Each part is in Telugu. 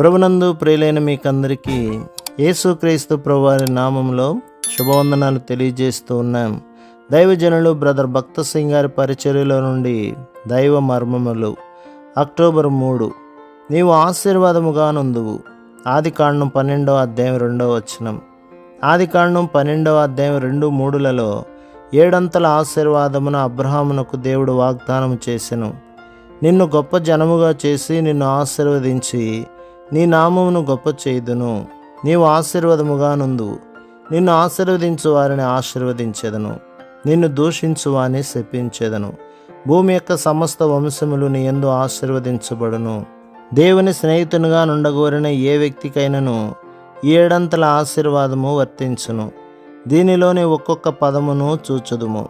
ప్రభునందు ప్రియులైన మీకందరికీ యేసుక్రీస్తు ప్రభువారి నామంలో శుభవందనాలు తెలియజేస్తూ ఉన్నాం. దైవజనులు బ్రదర్ భక్త సింగ్ గారి పరిచర్యలో నుండి దైవ మర్మములు. అక్టోబర్ మూడు. నీవు ఆశీర్వాదముగా నుందువు. ఆది కాండం పన్నెండవ అధ్యాయం రెండవ వచనం. ఆది కాండం పన్నెండవ అధ్యాయం రెండు మూడులలో ఏడంతల ఆశీర్వాదమున అబ్రహామునకు దేవుడు వాగ్దానం చేసెను. నిన్ను గొప్ప జనముగా చేసి నిన్ను ఆశీర్వదించి నీ నామమును గొప్ప చేయుదును. నీవు ఆశీర్వాదముగా నుండు నిన్ను ఆశీర్వదించు వారిని ఆశీర్వదించేదను. నిన్ను దూషించు వారిని శప్పించేదను భూమి యొక్క సమస్త వంశములు నీ ఎందు ఆశీర్వదించబడును. దేవుని స్నేహితునిగా నుండగోరిన ఏ వ్యక్తికైనను ఏడంతల ఆశీర్వాదము వర్తించును. దీనిలోని ఒక్కొక్క పదమును చూచుదుము.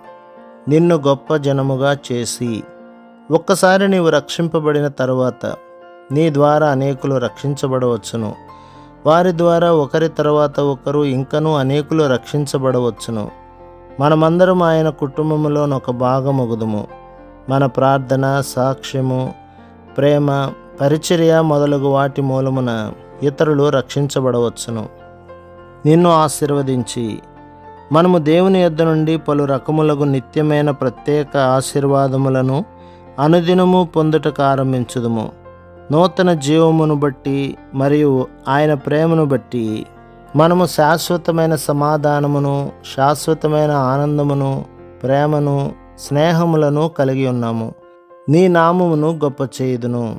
నిన్ను గొప్ప జనముగా చేసి ఒక్కసారి నీవు రక్షింపబడిన తరువాత నీ ద్వారా అనేకులు రక్షించబడవచ్చును. వారి ద్వారా ఒకరి తర్వాత ఒకరు ఇంకనూ అనేకులు రక్షించబడవచ్చును. మనమందరం ఆయన కుటుంబంలోని ఒక భాగమగుదుము. మన ప్రార్థన సాక్ష్యము ప్రేమ పరిచర్య మొదలగు వాటి మూలమున ఇతరులు రక్షించబడవచ్చును. నిన్ను ఆశీర్వదించి మనము దేవుని యొద్ద నుండి పలు రకములకు నిత్యమైన ప్రత్యేక ఆశీర్వాదములను అనుదినము పొందుటకు ఆరంభించుదుము. నూతన జీవమును బట్టి మరియు ఆయన ప్రేమను బట్టి మనము శాశ్వతమైన సమాధానమును శాశ్వతమైన ఆనందమును ప్రేమను స్నేహములను కలిగి ఉన్నాము. నీ నామమును గొప్ప చేయుదును.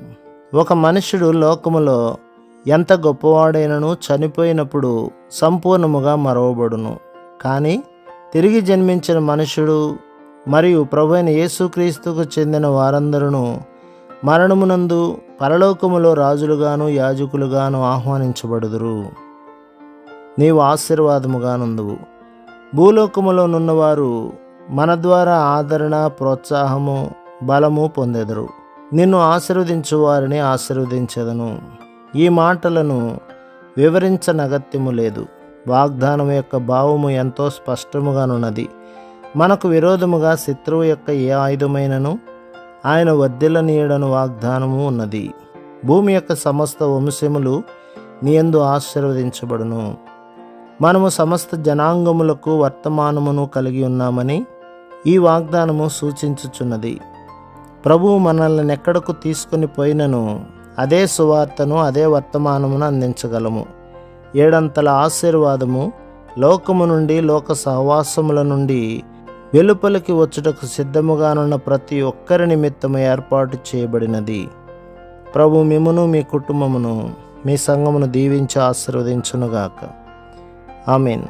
ఒక మనుషుడు లోకములో ఎంత గొప్పవాడైనను చనిపోయినప్పుడు సంపూర్ణముగా మరవబడును. కానీ తిరిగి జన్మించిన మనుషుడు మరియు ప్రభు అయిన యేసుక్రీస్తుకు చెందిన వారందరూ మరణమునందు పరలోకములో రాజులుగాను యాజకులుగాను ఆహ్వానించబడుదురు. నీవు ఆశీర్వాదముగానుందువు. భూలోకములో నున్నవారు మన ద్వారా ఆదరణ ప్రోత్సాహము బలము పొందెదరు. నిన్ను ఆశీర్వదించు వారిని ఆశీర్వదించదను. ఈ మాటలను వివరించనగత్యము లేదు. వాగ్దానం యొక్క భావము ఎంతో స్పష్టముగానున్నది. మనకు విరోధముగా శత్రువు యొక్క ఏ ఆయుధమైనను ఆయన వద్దెలనీయడను వాగ్దానము ఉన్నది. భూమి యొక్క సమస్త వంశములు నీయందు ఆశీర్వదించబడును. మనము సమస్త జనాంగములకు వర్తమానమును కలిగి ఉన్నామని ఈ వాగ్దానము సూచించుచున్నది. ప్రభువు మనల్ని ఎక్కడకు తీసుకుని పోయినను అదే సువార్తను అదే వర్తమానమును అందించగలము. ఏడంతల ఆశీర్వాదము లోకము నుండి లోక సహవాసముల నుండి వెలుపలికి వచ్చుటకు సిద్ధముగానున్న ప్రతి ఒక్కరి నిమిత్తము ఏర్పాటు చేయబడినది. ప్రభు మిమ్మును మీ కుటుంబమును మీ సంఘమును దీవించి ఆశీర్వదించునుగాక. మీన్